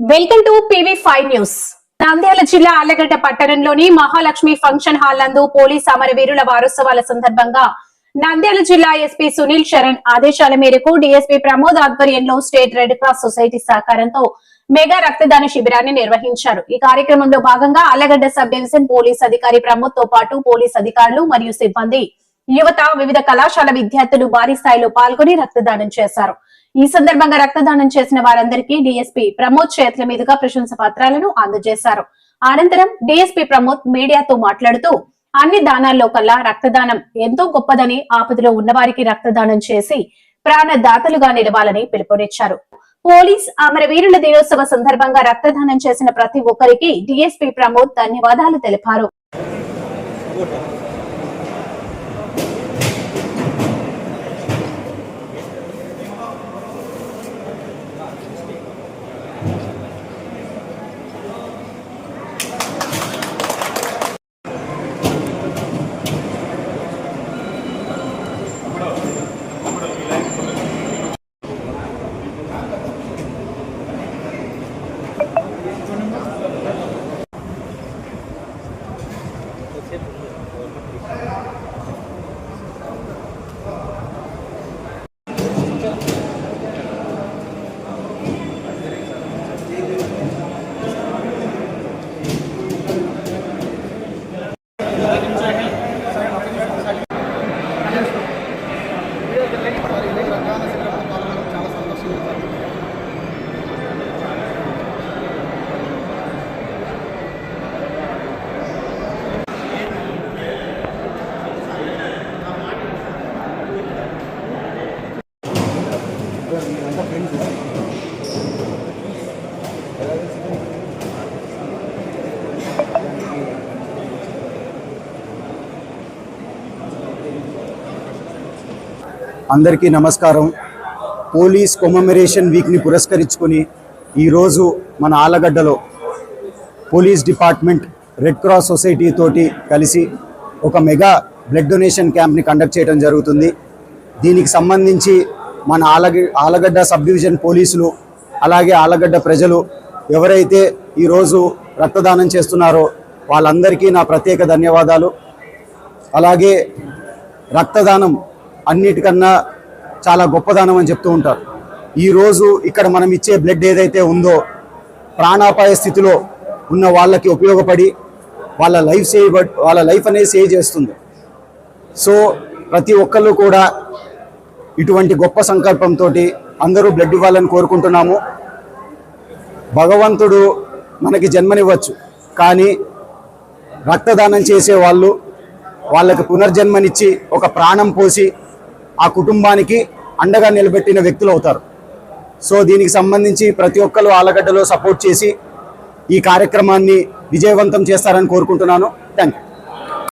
Welcome to PV five news. Nandyal జిల్లా ఆలగడ్డ పట్టణంలోని Mahalakshmi function hall నందు పోలీస్ అమరవీరుల వారోత్సవాల సందర్భంగా నంద్యాల జిల్లా ఎస్పీ సునీల్ శరణ్ ఆదేశాల మేరకు డిఎస్పీ ప్రమోద్ ఆధ్వర్యంలో స్టేట్ రెడ్ క్రాస్ సొసైటీ సహకారంతో మెగా రక్తదాన శిబిరాన్ని నిర్వహించారు. ఈ కార్యక్రమంలో భాగంగా ఆలగడ్డ సబ్ డివిజన్ పోలీస్ అధికారి ప్రమోద్తో పాటు పోలీస్ అధికారులు మరియు సిబ్బంది యువత వివిధ కళాశాల విద్యార్థులు భారీ స్థాయిలో పాల్గొని రక్తదానం చేశారు. ఈ సందర్భంగా రక్తదానం చేసిన వారందరికీ డీఎస్పీ ప్రమోద్ చేతుల మీదుగా ప్రశంస పత్రాలను అందజేశారు. అనంతరం డీఎస్పీ ప్రమోద్ మీడియాతో మాట్లాడుతూ అన్ని దానాల్లో కల్లా రక్తదానం ఎంతో గొప్పదని ఆపదలో ఉన్నవారికి రక్తదానం చేసి ప్రాణదాతలుగా నిలవాలని పిలుపునిచ్చారు. పోలీస్ అమరవీరుల దినోత్సవ సందర్భంగా రక్తదానం చేసిన ప్రతి ఒక్కరికి డీఎస్పీ ప్రమోద్ ధన్యవాదాలు తెలిపారు. అందరికీ నమస్కారం. పోలీస్ కొమమరేషన్ వీక్ని పురస్కరించుకొని ఈరోజు మన ఆలగడ్డలో police department red cross society తోటి కలిసి ఒక మెగా బ్లడ్ డొనేషన్ క్యాంప్ని కండక్ట్ చేయడం జరుగుతుంది. దీనికి సంబంధించి మన ఆలగ ఆలగడ్డ సబ్ డివిజన్ పోలీసులు అలాగే ఆలగడ్డ ప్రజలు ఎవరైతే ఈరోజు రక్తదానం చేస్తున్నారో వాళ్ళందరికీ నా ప్రత్యేక ధన్యవాదాలు. అలాగే రక్తదానం అన్నిటికన్నా చాలా గొప్పదానం అని చెప్తూ ఉంటారు. ఈరోజు ఇక్కడ మనం ఇచ్చే బ్లడ్ ఏదైతే ఉందో ప్రాణాపాయ స్థితిలో ఉన్న వాళ్ళకి ఉపయోగపడి వాళ్ళ లైఫ్ సేవ్ వాళ్ళ లైఫ్ అనేది సేవ్ చేస్తుంది. సో ప్రతి ఒక్కళ్ళు కూడా ఇటువంటి గొప్ప సంకల్పంతో అందరూ బ్లడ్ ఇవ్వాలని కోరుకుంటున్నాము. భగవంతుడు మనకి జన్మనివ్వచ్చు కానీ రక్తదానం చేసే వాళ్ళు వాళ్ళకి పునర్జన్మనిచ్చి ఒక ప్రాణం పోసి ఆ కుటుంబానికి అండగా నిలబెట్టిన వ్యక్తులు అవుతారు. సో దీనికి సంబంధించి ప్రతి ఒక్కరు ఆలగడ్డలో సపోర్ట్ చేసి ఈ కార్యక్రమాన్ని విజయవంతం చేస్తారని కోరుకుంటున్నాను. Thank you